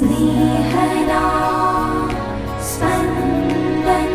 स्नेहदा स्पन्दन्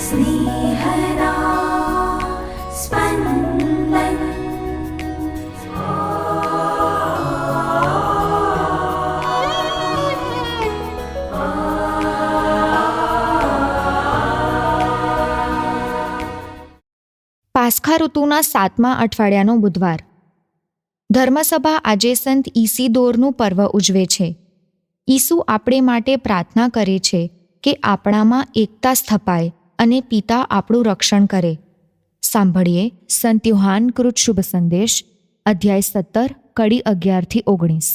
स्नेहदा स्पन्दन् પાસખા ઋતુના સાતમા અઠવાડિયાનો બુધવાર ધર્મસભા આજે સંત ઈસીદોરનું પર્વ ઉજવે છે ઈસુ આપણે માટે પ્રાર્થના કરે છે કે આપણામાં એકતા સ્થપાય અને પિતા આપણું રક્ષણ કરે. સાંભળીએ સંત યુહાન કૃત શુભ સંદેશ, અધ્યાય સત્તર, કડી અગિયારથી ઓગણીસ.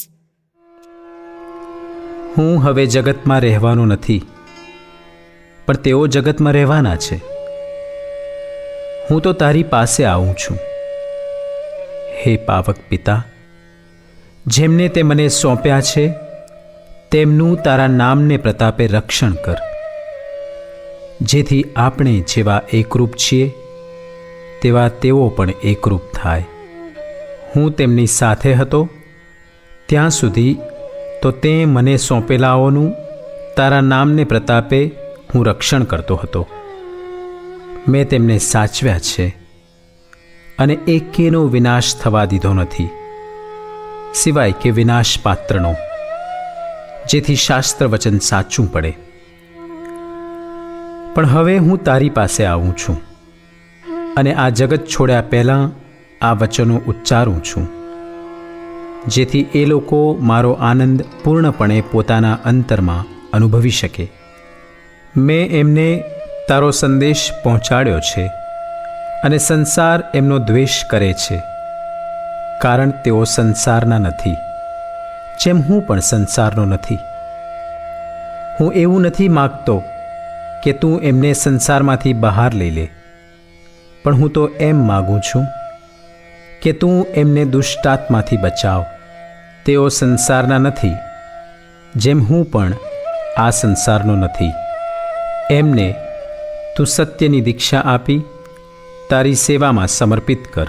હું હવે જગતમાં રહેવાનો નથી, પણ તેઓ જગતમાં રહેવાના છે. હું તો તારી પાસે આવું છું. હે પાવક પિતા, જેમને તે મને સોંપ્યા છે તેમનું તારા નામને પ્રતાપે રક્ષણ કર. જેથી આપણે જેવા એકરૂપ છીએ, તેવા તેઓ પણ એકરૂપ થાય. હું તેમની સાથે હતો, ત્યાં સુધી તો તે મને સોંપેલાઓનું તારા નામને પ્રતાપે હું રક્ષણ કરતો હતો. મેં તેમને સાચવ્યા છે અને એકેનો વિનાશ થવા દીધો નથી, સિવાય કે વિનાશ પાત્રનો જેથી શાસ્ત્ર વચન સાચું પડે. પણ હવે હું તારી પાસે આવું છું અને આ જગત છોડ્યા પહેલાં આ વચનો ઉચ્ચારું છું. જેથી એ લોકો મારો આનંદ પૂર્ણપણે પોતાના અંતરમાં અનુભવી શકે. મેં એમને તારો સંદેશ પહોંચાડ્યો છે અને સંસાર એમનો દ્વેષ કરે છે. કારણ તેઓ સંસારના નથી. જેમ હું પણ સંસારનો નથી. હું એવું નથી માગતો કે તું એમને સંસારમાંથી બહાર લઈ લે. પણ હું તો એમ માગું છું કે તું એમને દુષ્ટાત્માથી બચાવ. તેઓ સંસારના નથી, જેમ હું પણ આ સંસારનો નથી. એમને તું સત્યની દીક્ષા આપી, તારી સેવામાં સમર્પિત કર.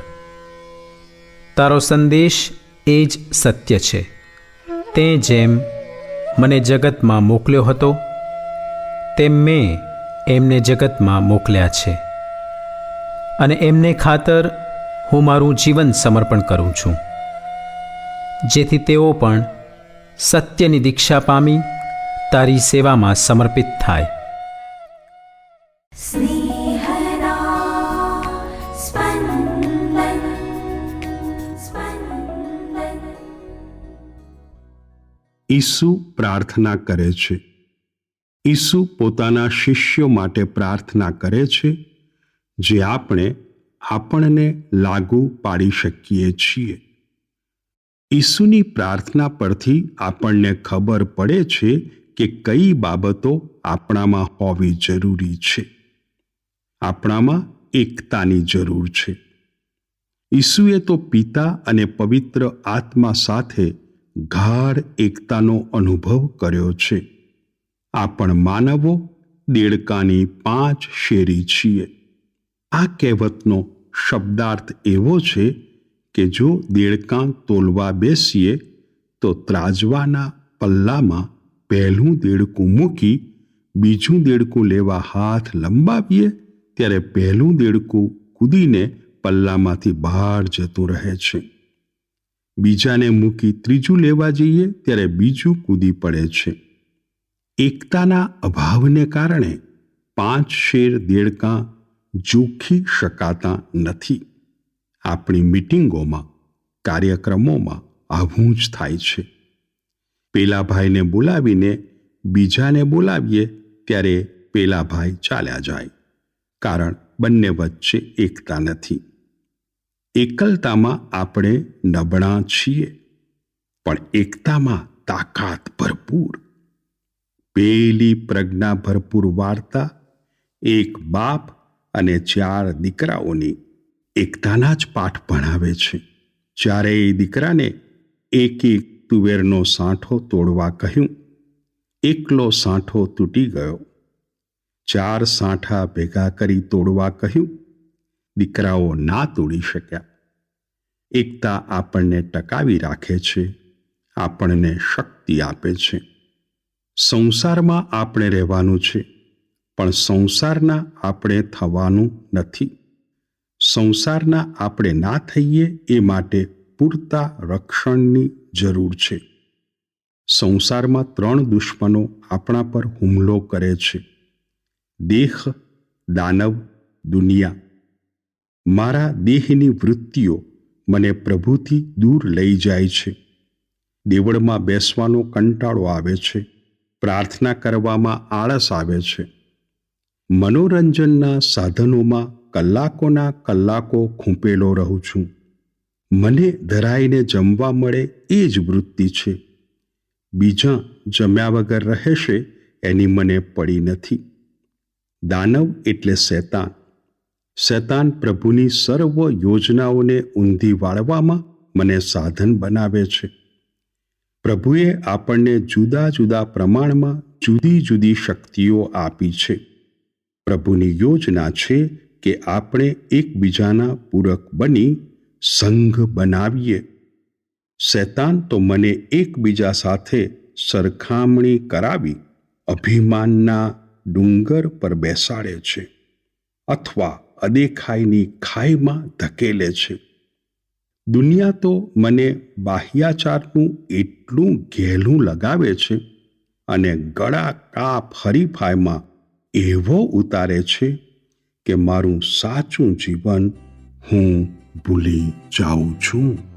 તારો સંદેશ એ જ સત્ય છે. તે જેમ મને જગતમાં મોકલ્યો હતો, તેમ મેં એમને જગતમાં મોકલ્યા છે. અને એમને ખાતર હું મારું જીવન સમર્પણ કરું છું. જેથી તેઓ પણ સત્યની દીક્ષા પામી, તારી સેવામાં સમર્પિત થાય. ઈસુ પ્રાર્થના કરે છે. ઈસુ પોતાના શિષ્યો માટે પ્રાર્થના કરે છે, જે આપણે આપણને લાગુ પાડી શકીએ છીએ. ઈસુની પ્રાર્થના પરથી આપણને ખબર પડે છે કે કઈ બાબતો આપણામાં હોવી જરૂરી છે. આપણામાં એકતાની જરૂર છે. ઈસુએ તો પિતા અને પવિત્ર આત્મા સાથે ગાઢ એકતાનો અનુભવ કર્યો છે. આપણ માનવો દેડકાની પાંચ શેરી છીએ. આ કહેવતનો શબ્દાર્થ એવો છે કે જો દેડકાં તોલવા બેસીએ, તો ત્રાજવાના પલ્લામાં પહેલું દેડકું મૂકી બીજું દેડકું લેવા હાથ લંબાવીએ, ત્યારે પહેલું દેડકું કૂદીને પલ્લામાંથી બહાર જતું રહે છે. બીજાને મૂકી ત્રીજું લેવા જઈએ ત્યારે બીજું કૂદી પડે છે. એકતાના અભાવને કારણે પાંચ શેર દેડકાં જોખી શકાતા નથી. આપણી મિટિંગોમાં, કાર્યક્રમોમાં આવું જ થાય છે. પેલા ભાઈને બોલાવીને બીજાને બોલાવીએ ત્યારે પેલા ભાઈ ચાલ્યા જાય. કારણ બંને વચ્ચે એકતા નથી. એકલતામાં આપણે નબળા છીએ, પણ એકતામાં તાકાત ભરપૂર. પેલી પ્રજ્ઞા ભરપૂર વાર્તા, એક બાપ અને ચાર દીકરાઓની એકતાના જ પાઠ ભણાવે છે. જ્યારે એ દીકરાને એક એક તુવેરનો સાંઠો તોડવા કહ્યું. એકલો સાંઠો તૂટી ગયો. ચાર સાંઠા ભેગા કરી તોડવા કહ્યું. દીકરાઓ ના તોડી શક્યા. એકતા આપણને ટકાવી રાખે છે, આપણને શક્તિ આપે છે. સંસારમાં આપણે રહેવાનું છે, પણ સંસારના આપણે થવાનું નથી. સંસારના આપણે ના થઈએ એ માટે પૂરતા રક્ષણની જરૂર છે. સંસારમાં ત્રણ દુશ્મનો આપણા પર હુમલો કરે છે. દેહ, દાનવ, દુનિયા. મારા દેહની વૃત્તિઓ મને પ્રભુથી દૂર લઈ જાય છે. દેવળમાં બેસવાનો કંટાળો આવે છે. પ્રાર્થના કરવામાં આળસ આવે છે. મનોરંજનના સાધનોમાં કલાકોના કલાકો ખૂંપેલો રહું છું. મને ધરાઈને જમવા મળે એ જ વૃત્તિ છે. બીજા જમ્યા વગર રહેશે એની મને પડી નથી. દાનવ એટલે શૈતાન. શૈતાન પ્રભુની સર્વ યોજનાઓને ઊંધી વાળવામાં મને સાધન બનાવે છે. પ્રભુએ આપણને જુદા જુદા પ્રમાણમાં જુદી જુદી શક્તિઓ આપી છે. પ્રભુની યોજના છે કે આપણે એકબીજાના પૂરક બની સંઘ બનાવીએ. શૈતાન તો મને એકબીજા સાથે સરખામણી કરાવી અભિમાનના ડુંગર પર બેસાડે છે. અથવા અદેખાઈની ખાઈમાં ધકેલે છે. દુનિયા તો મને બાહ્યાચારનું એટલું ઘેલું લગાવે છે અને ગળા કાપ હરીફાઈમાં એવો ઉતારે છે કે મારું સાચું જીવન હું ભૂલી જાઉં છું.